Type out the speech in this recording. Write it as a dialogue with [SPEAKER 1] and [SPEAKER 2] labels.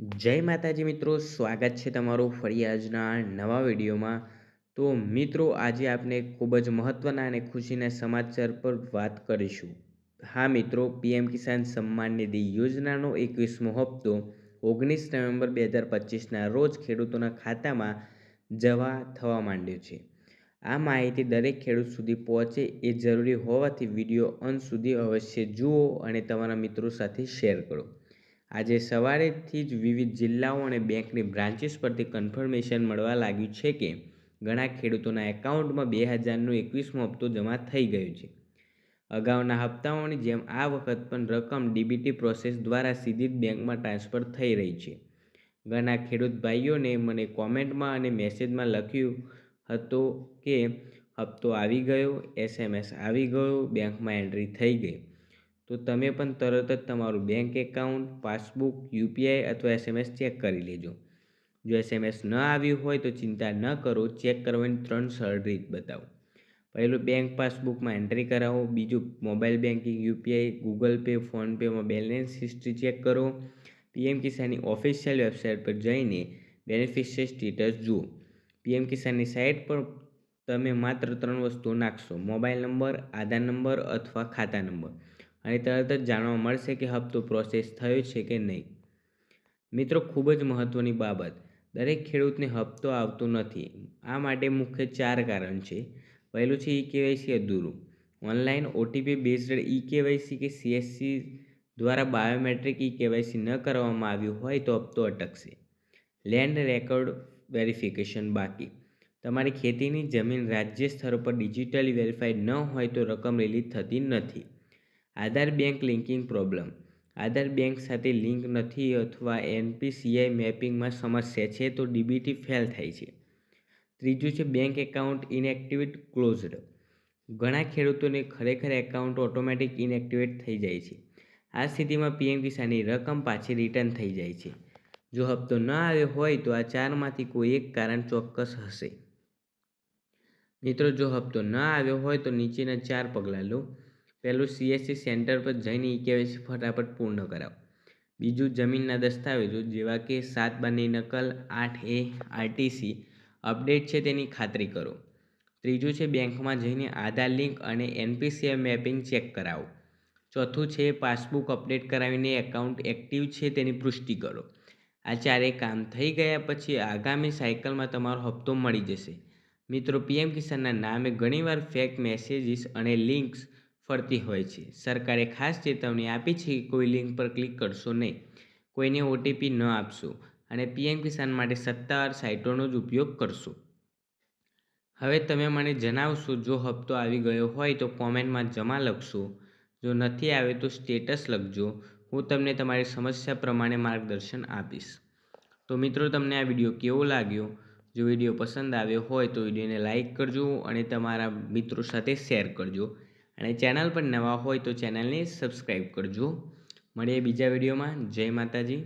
[SPEAKER 1] જય માતાજી મિત્રો, સ્વાગત છે તમારું ફરી આજના નવા વિડીયોમાં. તો મિત્રો, આજે આપણે ખૂબ જ મહત્ત્વના અને ખુશીના સમાચાર પર વાત કરીશું. હા મિત્રો, પીએમ કિસાન સન્માન નિધિ યોજનાનો એકવીસમો હપ્તો ઓગણીસ નવેમ્બર બે હજાર પચીસના રોજ ખેડૂતોના ખાતામાં જવા થવા માંડ્યો છે. આ માહિતી દરેક ખેડૂત સુધી પહોંચે એ જરૂરી હોવાથી વીડિયો અંત સુધી અવશ્ય જુઓ અને તમારા મિત્રો સાથે શેર કરો. આજે સવારેથી જ વિવિધ જિલ્લાઓ અને બેંકની બ્રાન્ચીસ પરથી કન્ફર્મેશન મળવા લાગ્યું છે કે ઘણા ખેડૂતોના એકાઉન્ટમાં બે હજારનો એકવીસમો હપ્તો જમા થઈ ગયો છે. અગાઉના હપ્તાઓની જેમ આ વખત પણ રકમ ડીબીટી પ્રોસેસ દ્વારા સીધી જ બેંકમાં ટ્રાન્સફર થઈ રહી છે. ઘણા ખેડૂત ભાઈઓને મને કોમેન્ટમાં અને મેસેજમાં લખ્યું હતું કે, હપ્તો આવી ગયો, એસએમએસ આવી ગયો, બેંકમાં એન્ટ્રી થઈ ગઈ. તો તમે પણ તરત જ તમારું બેંક એકાઉન્ટ પાસબુક યુપીઆઈ અથવા એસએમએસ ચેક કરી લેજો. જો એસએમએસ ન આવ્યું હોય તો ચિંતા ન કરો ચેક કરવાની ત્રણ સરળ રીત બતાવો. પહેલું બેંક પાસબુકમાં એન્ટ્રી કરાવો, બીજું mobile banking UPI Google Pay ફોનપેમાં balance history check કરો. પીએમ કિસાનની ઓફિશિયલ વેબસાઇટ પર જઈને બેનિફિશિયરી સ્ટેટસ જુઓ. પીએમ કિસાનની સાઇટ પર તમે માત્ર ત્રણ વસ્તુઓ નાખશો મોબાઈલ નંબર આધાર નંબર અથવા ખાતા નંબર અને તરત જ જાણવા મળશે કે હપ્તો પ્રોસેસ થયો છે કે નહીં. મિત્રો, ખૂબ જ મહત્ત્વની બાબત. દરેક ખેડૂતને હપ્તો આવતો નથી. આ માટે મુખ્ય ચાર કારણ છે. પહેલું છે ઈ કેવાયસી અધૂરું. Online OTP based e KYC કે સીએસસી દ્વારા બાયોમેટ્રિક ઈ કેવાયસી ન કરવામાં આવ્યું હોય તો હપ્તો અટકશે. લેન્ડ રેકોર્ડ વેરિફિકેશન બાકી. તમારી ખેતીની જમીન રાજ્ય સ્તર પર ડિજિટલી વેરીફાઈડ ન હોય તો રકમ રિલીઝ થતી નથી. Aadhaar bank linking problem. Aadhaar bank સાથે લિંક નથી અથવા એનપીસીઆઈ મેપિંગમાં સમસ્યા છે તો ડીબીટી ફેલ થાય છે. ત્રીજું છે બેંક એકાઉન્ટ ઇનએક્ટિવેટ ક્લોઝડ. ઘણા ખેડૂતોને ખરેખર એકાઉન્ટ ઓટોમેટિક ઇનએક્ટિવેટ થઈ જાય છે. આ સ્થિતિમાં પીએમ કિસાનની રકમ પાછી રિટર્ન થઈ જાય છે. જો હપ્તો ન આવ્યો હોય તો આ ચારમાંથી કોઈ એક કારણ ચોક્કસ હશે. મિત્રો, જો હપ્તો ન આવ્યો હોય તો નીચેના ચાર પગલાં લો. પહેલું સીએસસી સેન્ટર પર જઈને ઈ કેવાયસી ફટાફટ પૂર્ણ કરાવો. બીજું, જમીનના દસ્તાવેજો, જેવા કે સાત બારની નકલ, આઠ એ આરટીસી અપડેટ છે તેની ખાતરી કરો. ત્રીજું છે, બેંકમાં જઈને આધાર લિંક અને એનપીસીઆઈ મેપિંગ ચેક કરાવો. ચોથું છે, પાસબુક અપડેટ કરાવીને એકાઉન્ટ એક્ટિવ છે તેની પુષ્ટિ કરો. આ ચારેય કામ થઈ ગયા પછી આગામી સાયકલમાં તમારો હપ્તો મળી જશે. મિત્રો, પીએમ કિસાનના નામે ઘણીવાર ફેક મેસેજીસ અને લિંક્સ ફરતી હોય છે. સરકારે ખાસ ચેતવણી આપી છે કે કોઈ લિંક પર ક્લિક કરશો નહીં. કોઈને ઓટીપી ન આપશો અને પીએમ કિસાન માટે સત્તાવાર સાઇટોનો જ ઉપયોગ કરશો. હવે તમે મને જણાવશો, જો હપ્તો આવી ગયો હોય તો કોમેન્ટમાં જમા લખશો. જો નથી આવે તો સ્ટેટસ લખજો. હું તમને તમારી સમસ્યા પ્રમાણે માર્ગદર્શન આપીશ. તો મિત્રો, તમને આ વીડિયો કેવો લાગ્યો? જો વીડિયો પસંદ આવ્યો હોય તો વિડીયોને લાઇક કરજો અને તમારા મિત્રો સાથે શેર કરજો. અને ચેનલ પર નવા હોય તો ચેનલને સબસ્ક્રાઈબ કરજો. મળીએ બીજા વિડીયોમાં. જય માતાજી.